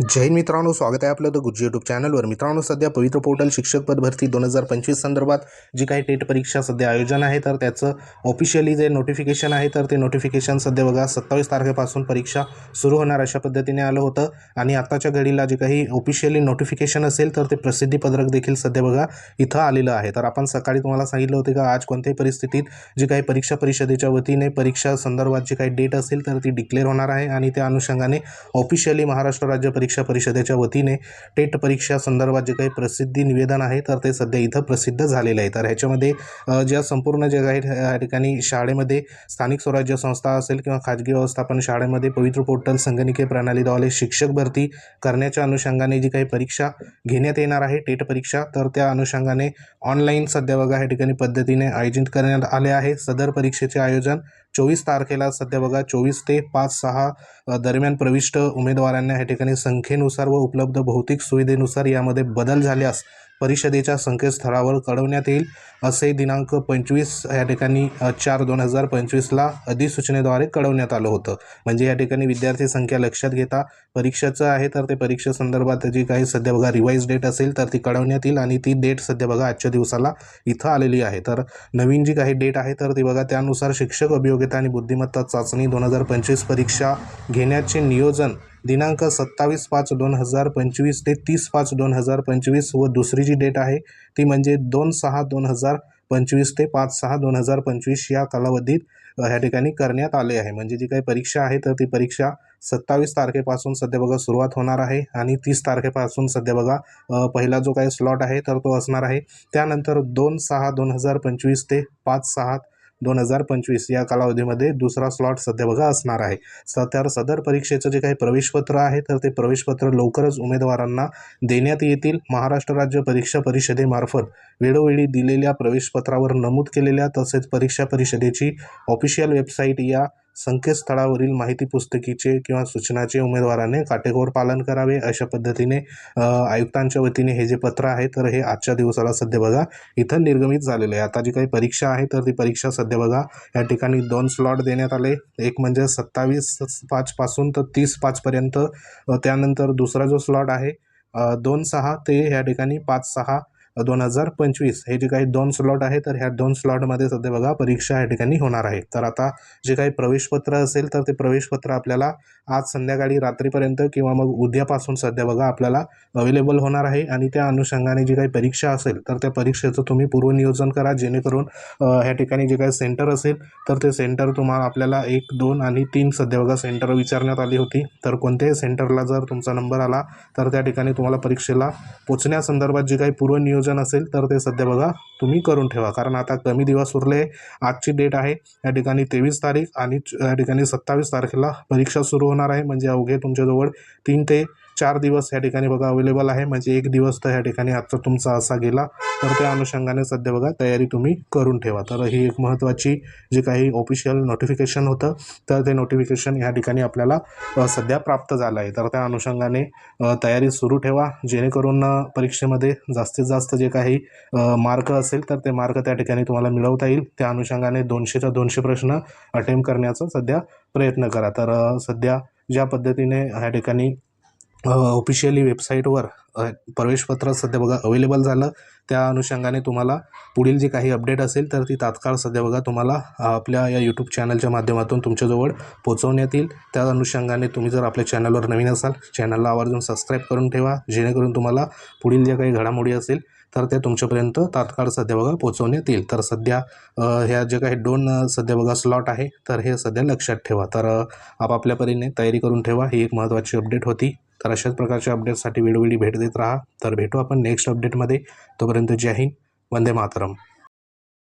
जय मित्रांनो स्वागत आहे आपलं द गुज्जी यूट्यूब चॅनलवर मित्रांनो सध्या पवित्र पोर्टल शिक्षक पद भरती दोन हजार पंचवीस संदर्भात जी काही टेट परीक्षा सध्या आयोजन आहे तर त्याचं ऑफिशियली जे नोटिफिकेशन आहे तर ते नोटिफिकेशन सध्या बघा सत्तावीस तारखेपासून परीक्षा सुरू होणार अशा पद्धतीने आलं होतं. आणि आत्ताच्या घडीला जे काही ऑफिशियली नोटिफिकेशन असेल तर ते प्रसिद्धीपत्रक देखील सध्या बघा इथं आलेलं आहे. तर आपण सकाळी तुम्हाला सांगितलं होतं का आज कोणत्याही परिस्थितीत जी काही परीक्षा परिषदेच्या वतीने परीक्षा संदर्भात जी काही डेट असेल तर ती डिक्लेअर होणार आहे. आणि त्या अनुषंगाने ऑफिशियली महाराष्ट्र राज्य परीक्षा परिषदेच्या वतीने टेट परीक्षा संदर्भात जे काही प्रसिद्धी निवेदन आहे तर ते सध्या इथं प्रसिद्ध झालेलं आहे. तर ह्याच्यामध्ये ज्या संपूर्ण जे काही या ठिकाणी शाळेमध्ये स्थानिक स्वराज्य संस्था असेल किंवा खाजगी व्यवस्थापन शाळेमध्ये पवित्र पोर्टल संगणकीय प्रणालीद्वारे शिक्षक भरती करण्याच्या अनुषंगाने जी काही परीक्षा घेण्यात येणार आहे टेट परीक्षा तर त्या अनुषंगाने ऑनलाईन सध्या बघा या ठिकाणी पद्धतीने आयोजित करण्यात आले आहे. सदर परीक्षेचे आयोजन चोवीस तारखेला सध्या बघा चोवीस ते पाच सहा दरम्यान प्रविष्ट उमेदवारांना या ठिकाणी संख्येनुसार व उपलब्ध भौतिक सुविधेनुसार यामध्ये बदल झाल्यास परिषदेच्या संकेतस्थळावर कळवण्यात येईल असे दिनांक पंचवीस या ठिकाणी चार दोन हजार पंचवीसला अधिसूचनेद्वारे कळवण्यात आलं होतं. म्हणजे या ठिकाणी विद्यार्थी संख्या लक्षात घेता परीक्षेचं आहे तर ते परीक्षेसंदर्भात जी काही सध्या बघा रिवाईज डेट असेल तर ती कळवण्यात येईल आणि ती डेट सध्या बघा आजच्या दिवसाला इथं आलेली आहे. तर नवीन जी काही डेट आहे तर ती बघा त्यानुसार शिक्षक अभियोग्यता आणि बुद्धिमत्ता चाचणी दोन हजार पंचवीस परीक्षा घेण्याचे नियोजन दिनांक सत्तावीस पाच दोन हजार पंचवीस ते तीस पाच दोन हजार पंचवीस व दुसरी जी डेट आहे ती म्हणजे दोन सहा दोन हजार पंचवीस ते पाच सहा दोन हजार पंचवीस या कालावधीत ह्या ठिकाणी करण्यात आले आहे. म्हणजे जी काही परीक्षा आहे तर ती परीक्षा सत्तावीस तारखेपासून सध्या बघा सुरुवात होणार आहे आणि तीस तारखेपासून सध्या बघा पहिला जो काही स्लॉट आहे तर तो असणार आहे. त्यानंतर दोन सहा दोन हजार पंचवीस ते पाच सहा दोन हजार पंचवीस या कालावधीमध्ये दुसरा स्लॉट सध्या बघा असणार आहे. स सदर परीक्षेचं जे काही प्रवेशपत्र आहे तर ते प्रवेशपत्र लवकरच उमेदवारांना देण्यात येतील. महाराष्ट्र राज्य परीक्षा परिषदेमार्फत वेळोवेळी दिलेल्या प्रवेशपत्रावर नमूद केलेल्या तसेच परीक्षा परिषदेची ऑफिशियल वेबसाईट या संकेतस्थळावरील माहिती पुस्तकीचे किंवा सूचनाचे उमेदवाराने काटेकोर पालन करावे अशा पद्धतीने आयुक्तांच्या वतीने हे जे पत्र आहे तर हे आजच्या दिवसाला सध्या बघा इथं निर्गमित झालेलं आहे. आता जी काही परीक्षा आहे तर ती परीक्षा सध्या बघा या ठिकाणी दोन स्लॉट देण्यात आले. एक म्हणजे सत्तावीस पाचपासून तर तीस पाचपर्यंत त्यानंतर दुसरा जो स्लॉट आहे दोन सहा ते या ठिकाणी पाच सहा दोन हजार पंचवीस हे जे काही दोन स्लॉट आहे तर ह्या दोन स्लॉटमध्ये सध्या बघा परीक्षा या ठिकाणी होणार आहे. तर आता जे काही प्रवेशपत्र असेल तर ते प्रवेशपत्र आपल्याला आज संध्याकाळी रात्रीपर्यंत किंवा मग उद्यापासून सध्या बघा आपल्याला अवेलेबल होणार आहे. आणि त्या अनुषंगाने जी काही परीक्षा असेल तर त्या परीक्षेचं तुम्ही पूर्वनियोजन करा. जेणेकरून ह्या ठिकाणी जे काही सेंटर असेल तर ते सेंटर तुम्हाला आपल्याला एक दोन आणि तीन सध्या बघा सेंटर विचारण्यात आली होती. तर कोणत्याही सेंटरला जर तुमचा नंबर आला तर त्या ठिकाणी तुम्हाला परीक्षेला पोचण्यासंदर्भात जे काही पूर्वनियोजन असेल तर ते सध्या बघा तुम्ही करून ठेवा. कारण आता कमी दिवस उरले आजची डेट आहे. या ठिकाणी तेवीस तारीख आणि या ठिकाणी सत्तावीस तारखेला परीक्षा सुरू होणार आहे. म्हणजे अवघे तुमच्याजवळ तीन ते चार दिवस या ठिकाणी बघा अवेलेबल आहे. म्हणजे एक दिवस तर या ठिकाणी आजचा तुमचा असा गेला. तर त्या अनुषंगाने सध्या बघा तयारी तुम्ही करून ठेवा. तर ही एक महत्त्वाची जे काही ऑफिशियल नोटिफिकेशन होतं तर ते नोटिफिकेशन या ठिकाणी आपल्याला सध्या प्राप्त झालं आहे. तर त्या अनुषंगाने तयारी सुरू ठेवा. जेणेकरून परीक्षेमध्ये जास्तीत जास्त जे काही मार्क असेल तर ते मार्क त्या ठिकाणी तुम्हाला मिळवता येईल. त्या अनुषंगाने दोनशेच्या दोनशे प्रश्न अटेम्प्ट करण्याचा सध्या प्रयत्न करा. तर सध्या ज्या पद्धतीने ह्या ठिकाणी ऑफिशियली वेबसाईटवर प्रवेशपत्र सध्या बघा अवेलेबल झालं. त्या अनुषंगाने तुम्हाला पुढील जी काही अपडेट असेल तर ती तात्काळ सध्या बघा तुम्हाला आपल्या या यूट्यूब चॅनलच्या माध्यमातून तुमच्याजवळ पोचवण्यात येईल. त्या अनुषंगाने तुम्ही जर आपल्या चॅनलवर नवीन असाल चॅनलला आवर्जून सबस्क्राईब करून ठेवा जेणेकरून तुम्हाला पुढील ज्या काही घडामोडी असेल तर त्या तुमच्यापर्यंत तात्काळ सध्या बघा पोचवण्यात येईल. तर सध्या ह्या जे काही दोन सध्या बघा स्लॉट आहे तर हे सध्या लक्षात ठेवा. तर आपापल्या परीने तयारी करून ठेवा. ही एक महत्त्वाची अपडेट होती. तर अशाच प्रकारच्या अपडेटसाठी वेळोवेळी भेट देत राहा. तर भेटू आपण नेक्स्ट अपडेटमध्ये तोपर्यंत जय हिंद. वंदे मातरम.